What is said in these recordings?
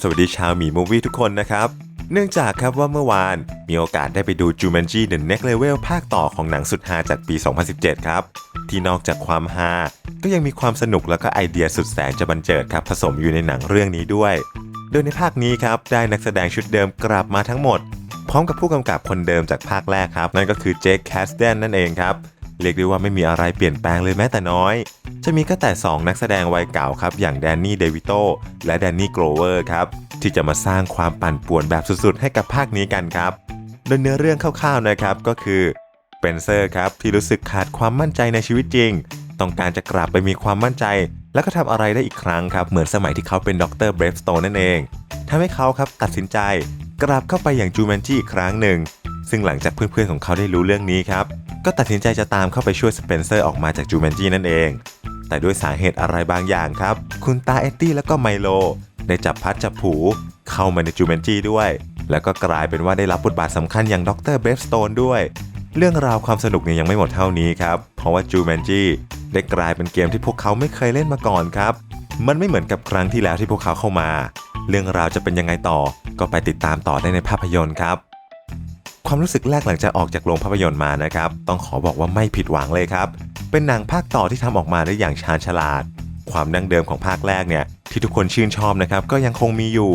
สวัสดีชาวหมีมูวี่ทุกคนนะครับ เนื่องจากครับว่าเมื่อวานมีโอกาสได้ไปดู Jumanji The Next Level ภาคต่อของหนังสุดฮาจากปี 2017 ครับ ที่นอกจากความฮาก็ยังมีความสนุกแล้วก็ไอเดียสุดแสนจะบันเจิดครับผสมอยู่ในหนังเรื่องนี้ด้วย โดยในภาคนี้ครับได้นักแสดงชุดเดิมกลับมาทั้งหมด พร้อมกับผู้กำกับคนเดิมจากภาคแรกครับ นั่นก็คือเจคแคสเดนนั่นเองครับ เรียกได้ว่าไม่มีอะไรเปลี่ยนแปลงเลยแม้แต่น้อย จะมีก็แต่ 2 นักแสดงวัยเก่าครับ อย่างแดนนี่เดวิโตและแดนนี่โกลเวอร์ครับ ที่จะมาสร้างความปั่นป่วนแบบสุดๆ ให้กับภาคนี้กันครับ โดยเนื้อเรื่องคร่าวๆนะครับก็คือเปนเซอร์ครับที่รู้สึกขาดความมั่นใจในชีวิตจริง ต้องการจะกลับไปมีความมั่นใจ แล้วก็ทำอะไรได้อีกครั้งครับ เหมือนสมัยที่เขาเป็นด็อกเตอร์เบรฟสโตนนั่นเองทำให้เขาครับตัดสินใจกลับเข้าไปอย่างจูแมนจี้อีกครั้งหนึ่ง ซึ่งหลังจากเพื่อนๆของเขาได้รู้เรื่องนี้ครับ ก็ตัดสินใจจะตามเข้าไปช่วยสเปนเซอร์ออกมาจากจูแมนจีนั่นเอง แต่ด้วยสาเหตุอะไรบางอย่างครับ คุณตาเอ็ดดี้แล้วก็ไมโล ได้จับพัดจับผูเข้ามาในจูแมนจีด้วย แล้วก็กลายเป็นว่าได้รับบทบาทสำคัญอย่างด็อกเตอร์เบฟสโตนด้วย เรื่องราวความสนุกเนี่ยยังไม่หมดเท่านี้ครับ เพราะว่าจูแมนจีได้กลายเป็นเกมที่พวกเขาไม่เคยเล่นมาก่อนครับ มันไม่เหมือนกับครั้งที่แล้วที่พวกเขาเข้ามา เรื่องราวจะเป็นยังไงต่อ ก็ไปติดตามต่อได้ในภาพยนตร์ครับ ความรู้สึกแรกหลังจากออกจากโรงภาพยนตร์มานะครับ ต้องขอบอกว่าไม่ผิดหวังเลยครับ เป็นหนังภาคต่อที่ทำออกมาได้อย่างชาญฉลาด ความดั้งเดิมของภาคแรกเนี่ยที่ทุกคนชื่นชอบนะครับก็ยังคงมีอยู่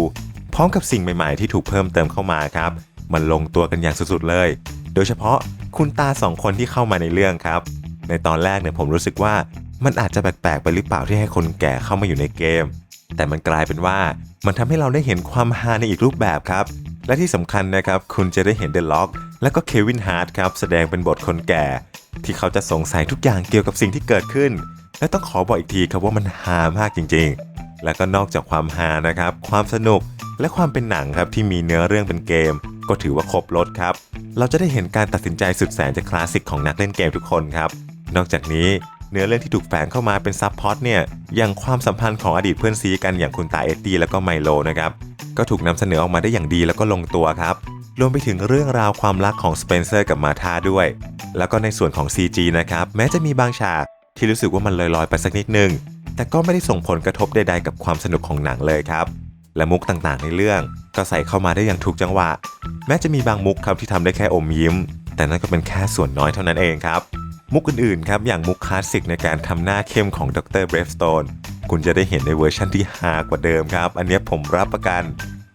พร้อมกับสิ่งใหม่ๆ ที่ถูกเพิ่มเติมเข้ามาครับ มันลงตัวกันอย่างสุดๆเลย โดยเฉพาะคุณตาสองคนที่เข้ามาในเรื่องครับ ในตอนแรกเนี่ยผมรู้สึกว่ามันอาจจะแปลกๆไปหรือเปล่าที่ให้คนแก่เข้ามาอยู่ในเกม แต่มันกลายเป็นว่ามันทำให้เราได้เห็นความฮาในอีกรูปแบบครับ และที่สำคัญนะครับ คุณจะได้เห็นเดอะล็อก และก็เควินฮาร์ดครับแสดงเป็นบทคนแก่ ที่เขาจะสงสัยทุกอย่างเกี่ยวกับสิ่งที่เกิดขึ้น และต้องขอบอกอีกทีครับว่ามันฮามากจริง ๆ และก็นอกจากความฮานะครับ ความสนุกและความเป็นหนังครับที่มีเนื้อเรื่องเป็นเกม ก็ถือว่าครบรถครับ เราจะได้เห็นการตัดสินใจสุดแสนจะคลาสสิกของนักเล่นเกมทุกคนครับ นอกจากนี้เนื้อเรื่องที่ถูกแฝงเข้ามาเป็นซับพอตเนี่ยอย่างความสัมพันธ์ของอดีตเพื่อนซีกันอย่างคุณตาเอ็ดดี้แล้วก็ไมโลนะครับ ก็ถูกนำเสนอออกมาได้อย่างดีแล้วก็ลงตัวครับ รวมไปถึงเรื่องราวความรักของสเปนเซอร์กับมาธาด้วย แล้วก็ในส่วนของ CG นะครับ แม้จะมีบางฉากที่รู้สึกว่ามันลอยๆไปสักนิดนึง แต่ก็ไม่ได้ส่งผลกระทบใดๆกับความสนุกของหนังเลยครับ และมุกต่างๆในเรื่อง ก็ใส่เข้ามาได้อย่างถูกจังหวะ แม้จะมีบางมุกครับที่ทำได้แค่อมยิ้ม แต่นั่นก็เป็นแค่ส่วนน้อยเท่านั้นเองครับ มุกอื่นๆครับอย่างมุกคลาสสิกในการทำหน้าเข้มของดรเบรฟสโตน คุณจะได้เห็นในเวอร์ชั่นที่ฮากว่าเดิมครับ อันนี้ผมรับประกัน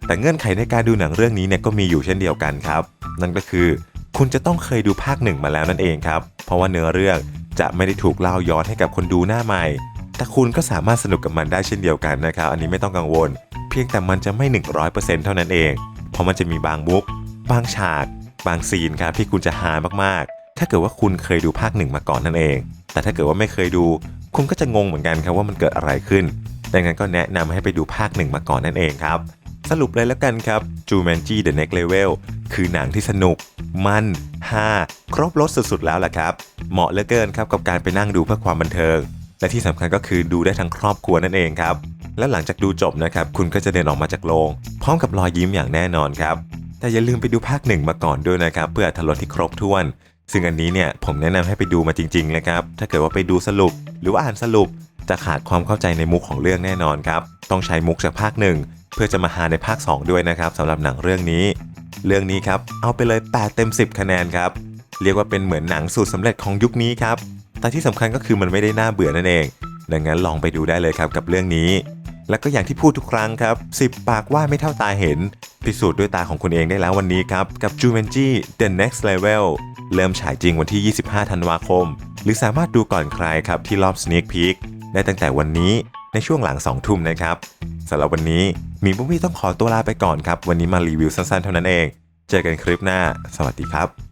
แต่เงื่อนไขในการดูหนังเรื่องนี้เนี่ยก็มีอยู่เช่นเดียวกันครับ นั่นก็คือ คุณจะต้องเคยดูภาคหนึ่งมาแล้วนั่นเองครับ เพราะว่าเนื้อเรื่องจะไม่ได้ถูกเล่าย้อนให้กับคนดูหน้าใหม่ แต่คุณก็สามารถสนุกกับมันได้เช่นเดียวกันนะครับ อันนี้ไม่ต้องกังวล เพียงแต่มันจะไม่ 100%เท่านั้นเอง เพราะมันจะมีบางมุก บางฉาก บางซีนครับที่คุณจะหามากๆ ถ้าเกิดว่าคุณเคยดูภาคหนึ่งมาก่อนนั่นเอง แต่ถ้าเกิดว่าไม่เคยดู คุณก็จะงงเหมือนกันครับว่ามันเกิดอะไรขึ้น ดังนั้นก็แนะนำให้ไปดูภาคหนึ่งมาก่อนนั่นเองครับ สรุปเลยแล้วกันครับ Jumanji The Next Level คือหนังที่สนุก มันฮาครบรถสุดๆแล้วล่ะครับ เหมาะเหลือเกินครับกับการไปนั่งดูเพื่อความบันเทิง และที่สำคัญก็คือดูได้ทั้งครอบครัวนั่นเองครับและหลังจากดูจบนะครับคุณก็จะเดินออกมาจากโรงพร้อมกับรอยยิ้มอย่างแน่นอนครับแต่อย่าลืมไปดูภาคหนึ่งมาก่อนด้วยนะครับ เพื่ออรรถรสที่ครบถ้วน ซึ่งอันนี้เนี่ยผมแนะนำให้ไปดูมาจริงๆนะครับ ถ้าเกิดว่าไปดูสรุป หรือว่าอ่านสรุป จะขาดความเข้าใจในมุกของเรื่องแน่นอนครับ ต้องใช้มุกจากภาคหนึ่งเพื่อจะมาหาในภาค 2 ด้วยนะครับสำหรับหนังเรื่องนี้ เรื่องนี้ครับเอาไปเลย 8 เต็ม 10 คะแนนครับ เรียกว่าเป็นเหมือนหนังสูตรสำเร็จของยุคนี้ครับ แต่ที่สำคัญก็คือมันไม่ได้น่าเบื่อนั่นเอง ดังนั้นลองไปดูได้เลยครับกับเรื่องนี้ และก็อย่างที่พูดทุกครั้งครับ 10 ปากว่าไม่เท่าตาเห็น พิสูจน์ด้วยตาของคุณเองได้แล้ววันนี้ครับกับ Jumanji The Next Level เริ่มฉายจริงวันที่ 25 ธันวาคม หรือสามารถดูก่อนใครครับที่รอบ Sneak Peek ได้ตั้งแต่วันนี้ในช่วงหลัง 2 ทุ่มนะครับสำหรับวันนี้มีบุ้มี่ต้องขอตัวลาไปก่อนครับ วันนี้มารีวิวสั้นๆเท่านั้นเอง เจอกันคลิปหน้า สวัสดีครับ